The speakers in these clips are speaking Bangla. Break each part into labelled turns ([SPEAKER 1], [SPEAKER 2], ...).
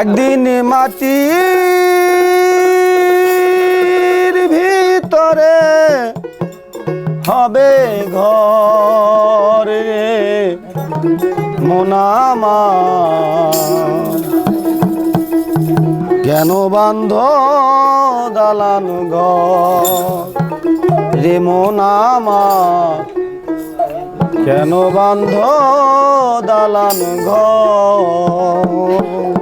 [SPEAKER 1] একদিন মাটির ভিতরে হবে ঘরে মোনামা। কেন বান্ধ দালান ঘর রে মোনামা? কেন বান্ধ দালান ঘর?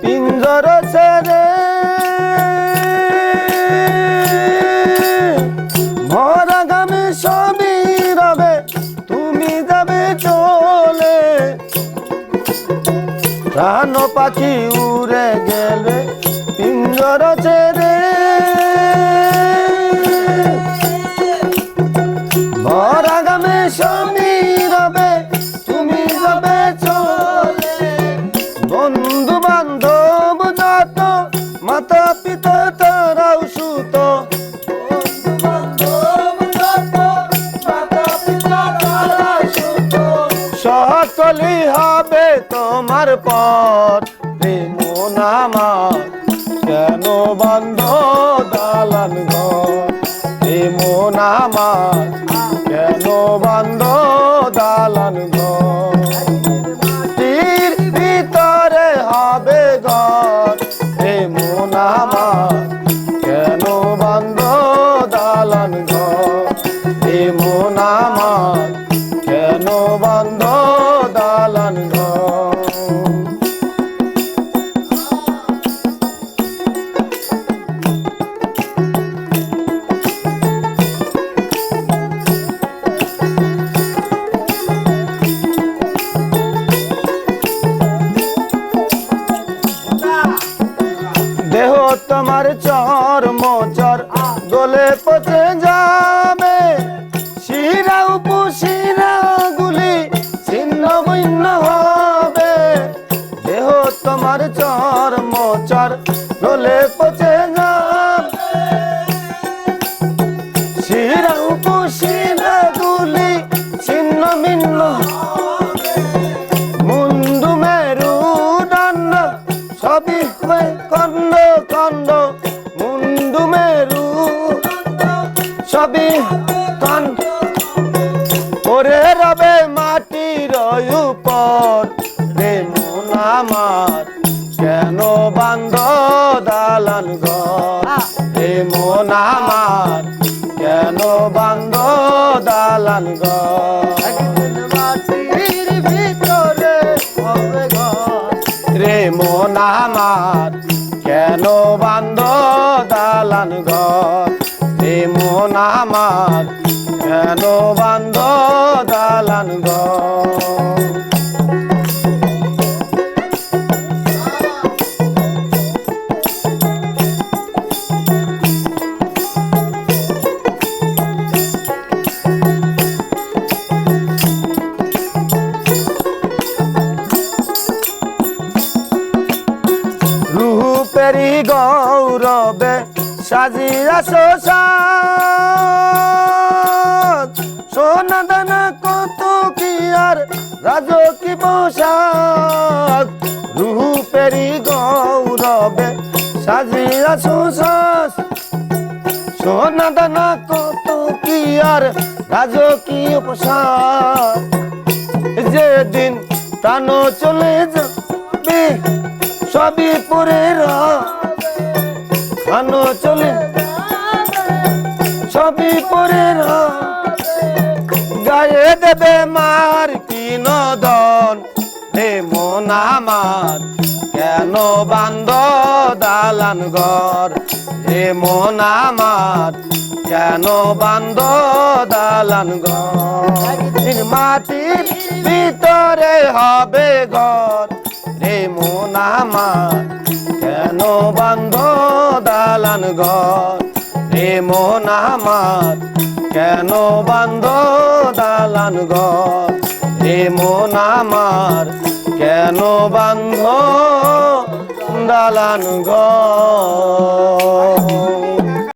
[SPEAKER 1] পিঞ্জর ছেড়ে রবে তুমি চলে। প্রাণ পাখি উড়ে গেলে পিঞ্জর ছেড়ে। সকলি হবে তোমার পর রে মোনামা কেন বন্ধ দালান ঘর? রে মোনামা কেন বন্ধ দালান ঘর? তীর ভিতরে হবে ঘর। হে মোনামা চর মোচর গলে পচে যাবে। শিরা উপশিরা গুলি, ছিন্ন ভিন্ন হবে। দেহ তোমার চর মোচর গলে পচে যাবে। শিরা উপশিরা গুলি, ছিন্ন ভিন্ন সবই কান। ওরে রবে মাটির উপর রে মন আমার কেন বান্ধ দালান ঘর? রে মন আমার কেন বান্ধ দালান ঘর? মন আমার কেন বান্ধ দালান রূপেরি গৌরবে সাজিয়া শোষাত সোনা দানা কত কি আর রাজকি পোশাক। রূপেরি গৌরবে সাজিয়া শোষাস সোনা দানা কত কি আর রাজকীয় পোশাক। যেদিন প্রাণ চলে যাবে সবই পরে খানো চলে। সবই পরে গায়ে দেবে মার কি নদন? হে মন আমার কেন বান্দ দালান ঘর? রে মন আমার কেন বান্ধ দালান ঘর? মাটির ভিতরে হবে ঘর। রে মন আমার, কেন বান্ধ দালান ঘর? রে মন কেন বান্ধ দালান ঘর? রে মন আমার, কেন বান্ধ দালান ঘর?